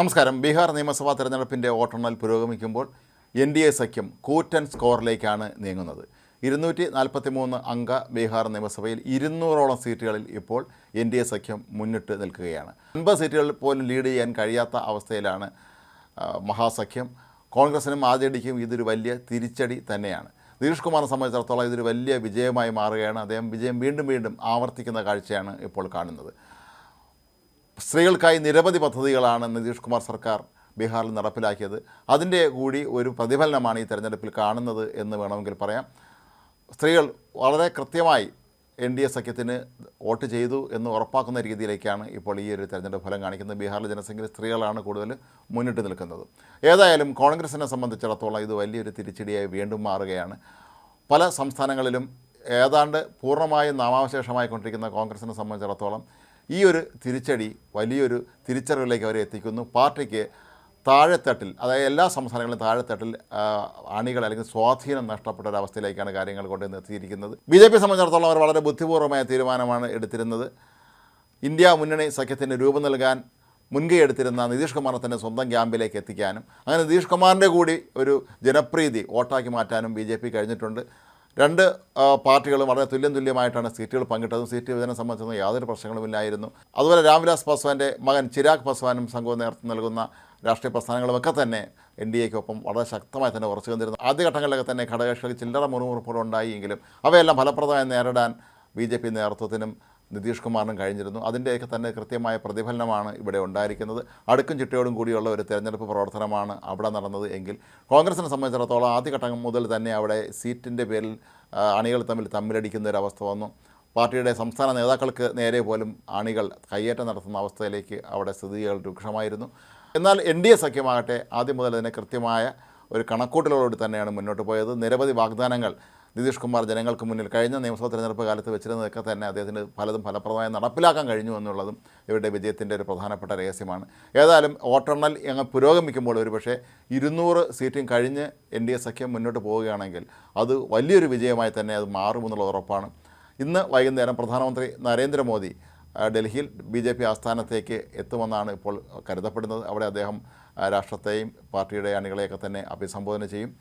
നമസ്കാരം. ബീഹാർ നിയമസഭാ തെരഞ്ഞെടുപ്പിന്റെ വോട്ടെണ്ണൽ പുരോഗമിക്കുമ്പോൾ എൻ ഡി എ സഖ്യം കൂറ്റൻ സ്കോറിലേക്കാണ് നീങ്ങുന്നത്. ഇരുന്നൂറ്റി നാൽപ്പത്തി മൂന്ന് അംഗ ബീഹാർ നിയമസഭയിൽ ഇരുന്നൂറോളം സീറ്റുകളിൽ ഇപ്പോൾ എൻ ഡി എ സഖ്യം മുന്നിട്ട് നിൽക്കുകയാണ്. അൻപത് സീറ്റുകളിൽ പോലും ലീഡ് ചെയ്യാൻ കഴിയാത്ത അവസ്ഥയിലാണ് മഹാസഖ്യം. കോൺഗ്രസിനും ആർ ജെ ഡിക്കും ഇതൊരു വലിയ തിരിച്ചടി തന്നെയാണ്. നിതീഷ് കുമാറിനെ സംബന്ധിച്ചിടത്തോളം ഇതൊരു വലിയ വിജയമായി മാറുകയാണ്. അദ്ദേഹം വിജയം വീണ്ടും വീണ്ടും ആവർത്തിക്കുന്ന കാഴ്ചയാണ് ഇപ്പോൾ കാണുന്നത്. സ്ത്രീകൾക്കായി നിരവധി പദ്ധതികളാണ് നിതീഷ് കുമാർ സർക്കാർ ബീഹാറിൽ നടപ്പിലാക്കിയത്. അതിന്റെ കൂടി ഒരു പ്രതിഫലനമാണ് ഈ തെരഞ്ഞെടുപ്പിൽ കാണുന്നത് എന്ന് വേണമെങ്കിൽ പറയാം. സ്ത്രീകൾ വളരെ കൃത്യമായി എൻ ഡി എ സഖ്യത്തിന് വോട്ട് ചെയ്തു എന്ന് ഉറപ്പാക്കുന്ന രീതിയിലേക്കാണ് ഇപ്പോൾ ഈ ഒരു തെരഞ്ഞെടുപ്പ് ഫലം കാണിക്കുന്നത്. ബീഹാറിലെ ജനസംഖ്യയിൽ സ്ത്രീകളാണ് കൂടുതൽ മുന്നിട്ട് നിൽക്കുന്നത്. ഏതായാലും കോൺഗ്രസിനെ സംബന്ധിച്ചിടത്തോളം ഇത് വലിയൊരു തിരിച്ചടിയായി വീണ്ടും മാറുകയാണ്. പല സംസ്ഥാനങ്ങളിലും ഏതാണ്ട് പൂർണമായും നാമാവശേഷമായി കൊണ്ടിരിക്കുന്ന കോൺഗ്രസിനെ സംബന്ധിച്ചിടത്തോളം ഈ ഒരു തിരിച്ചടി വലിയൊരു തിരിച്ചറിവിലേക്ക് അവരെ എത്തിക്കുന്നു. പാർട്ടിക്ക് താഴെത്തട്ടിൽ അതായത് എല്ലാ സംസ്ഥാനങ്ങളിലും താഴെത്തട്ടിൽ അണികൾ അല്ലെങ്കിൽ സ്വാധീനം നഷ്ടപ്പെട്ട ഒരു അവസ്ഥയിലേക്കാണ് കാര്യങ്ങൾ കൊണ്ട് എത്തിയിരിക്കുന്നത്. ബി ജെ പി സംബന്ധിച്ചിടത്തോളം അവർ വളരെ ബുദ്ധിപൂർവമായ തീരുമാനമാണ് എടുത്തിരുന്നത്. ഇന്ത്യ മുന്നണി സഖ്യത്തിന് രൂപം നൽകാൻ മുൻകൈ എടുത്തിരുന്ന നിതീഷ് കുമാറിനെ തന്നെ സ്വന്തം ക്യാമ്പിലേക്ക് എത്തിക്കാനും അങ്ങനെ നിതീഷ് കുമാറിന്റെ കൂടി ഒരു ജനപ്രീതി വോട്ടാക്കി മാറ്റാനും ബി കഴിഞ്ഞിട്ടുണ്ട്. രണ്ട് പാർട്ടികളും വളരെ തുല്യം തുല്യമായിട്ടാണ് സീറ്റുകൾ പങ്കിട്ടതും സീറ്റ് വിഭജനം സംബന്ധിച്ചൊന്നും യാതൊരു പ്രശ്നങ്ങളുമില്ലായിരുന്നു അതുപോലെ രാംവിലാസ് പാസ്വാന്റെ മകൻ ചിരാഗ് പാസ്വാനും സംഘവും നേതൃത്വം നൽകുന്ന രാഷ്ട്രീയ പ്രസ്ഥാനങ്ങളുമൊക്കെ തന്നെ എൻ ഡി എക്കൊപ്പം വളരെ ശക്തമായി തന്നെ ഉറച്ചു നിന്നിരുന്നു ആദ്യഘട്ടങ്ങളിലൊക്കെ തന്നെ ഘടകകക്ഷികൾ ചില്ലറ മുറിമുറുപ്പുകൾ ഉണ്ടായെങ്കിലും അവയെല്ലാം ഫലപ്രദമായി നേരിടാൻ ബി ജെ പി നേതൃത്വത്തിനും നിതീഷ് കുമാറിനും കഴിഞ്ഞിരുന്നു. അതിന്റെയൊക്കെ തന്നെ കൃത്യമായ പ്രതിഫലനമാണ് ഇവിടെ ഉണ്ടായിരിക്കുന്നത്. അടുക്കും ചിട്ടയോടും കൂടിയുള്ള ഒരു തെരഞ്ഞെടുപ്പ് പ്രവർത്തനമാണ് അവിടെ നടന്നത് എങ്കിൽ കോൺഗ്രസിനെ സംബന്ധിച്ചിടത്തോളം ആദ്യഘട്ടം മുതൽ തന്നെ അവിടെ സീറ്റിന്റെ പേരിൽ അണികൾ തമ്മിൽ തമ്മിലടിക്കുന്ന ഒരു അവസ്ഥ വന്നു. പാർട്ടിയുടെ സംസ്ഥാന നേതാക്കൾക്ക് നേരെ പോലും അണികൾ കയ്യേറ്റം നടത്തുന്ന അവസ്ഥയിലേക്ക് അവിടെ സ്ഥിതികൾ രൂക്ഷമായിരുന്നു. എന്നാൽ എൻ ഡി എ സഖ്യമാകട്ടെ ആദ്യം മുതൽ തന്നെ കൃത്യമായ ഒരു കണക്കൂട്ടലോടുകൂടി തന്നെയാണ് മുന്നോട്ട് പോയത്. നിരവധി വാഗ്ദാനങ്ങൾ നിതീഷ് കുമാർ ജനങ്ങൾക്ക് മുന്നിൽ കഴിഞ്ഞ നിയമസഭാ തെരഞ്ഞെടുപ്പ് കാലത്ത് വെച്ചിരുന്നതൊക്കെ തന്നെ അദ്ദേഹത്തിന് പലതും ഫലപ്രദമായി നടപ്പിലാക്കാൻ കഴിഞ്ഞു എന്നുള്ളതും ഇവരുടെ വിജയത്തിന്റെ ഒരു പ്രധാനപ്പെട്ട രഹസ്യമാണ്. ഏതായാലും വോട്ടെണ്ണൽ അങ്ങ് പുരോഗമിക്കുമ്പോൾ ഒരുപക്ഷെ ഇരുന്നൂറ് സീറ്റും കഴിഞ്ഞ് എൻ ഡി എ സഖ്യം മുന്നോട്ട് പോവുകയാണെങ്കിൽ അത് വലിയൊരു വിജയമായി തന്നെ അത് മാറുമെന്നുള്ളത് ഉറപ്പാണ്. ഇന്ന് വൈകുന്നേരം പ്രധാനമന്ത്രി നരേന്ദ്രമോദി ഡൽഹിയിൽ ബി ജെ പി ആസ്ഥാനത്തേക്ക് എത്തുമെന്നാണ് ഇപ്പോൾ കരുതപ്പെടുന്നത്. അവിടെ അദ്ദേഹം രാഷ്ട്രത്തെയും പാർട്ടിയുടെ അണികളെയൊക്കെ തന്നെ അഭിസംബോധന ചെയ്യും.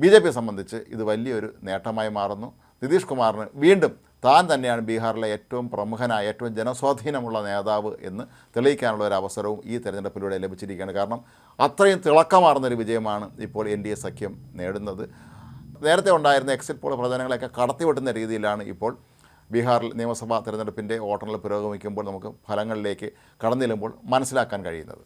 ബി ജെ പിയെ സംബന്ധിച്ച് ഇത് വലിയൊരു നേട്ടമായി മാറുന്നു. നിതീഷ് കുമാറിന് വീണ്ടും താൻ തന്നെയാണ് ബീഹാറിലെ ഏറ്റവും പ്രമുഖനായ ഏറ്റവും ജനസ്വാധീനമുള്ള നേതാവ് എന്ന് തെളിയിക്കാനുള്ള ഒരു അവസരവും ഈ തെരഞ്ഞെടുപ്പിലൂടെ ലഭിച്ചിരിക്കുകയാണ്. കാരണം അത്രയും തിളക്കമാർന്നൊരു വിജയമാണ് ഇപ്പോൾ എൻ ഡി എ സഖ്യം നേടുന്നത്. നേരത്തെ ഉണ്ടായിരുന്ന എക്സിറ്റ് പോൾ പ്രചരണങ്ങളെയൊക്കെ കടത്തിവെട്ടുന്ന രീതിയിലാണ് ഇപ്പോൾ ബീഹാറിൽ നിയമസഭാ തെരഞ്ഞെടുപ്പിന്റെ വോട്ടെണ്ണൽ പുരോഗമിക്കുമ്പോൾ നമുക്ക് ഫലങ്ങളിലേക്ക് കടന്നിടുമ്പോൾ മനസ്സിലാക്കാൻ കഴിയുന്നത്.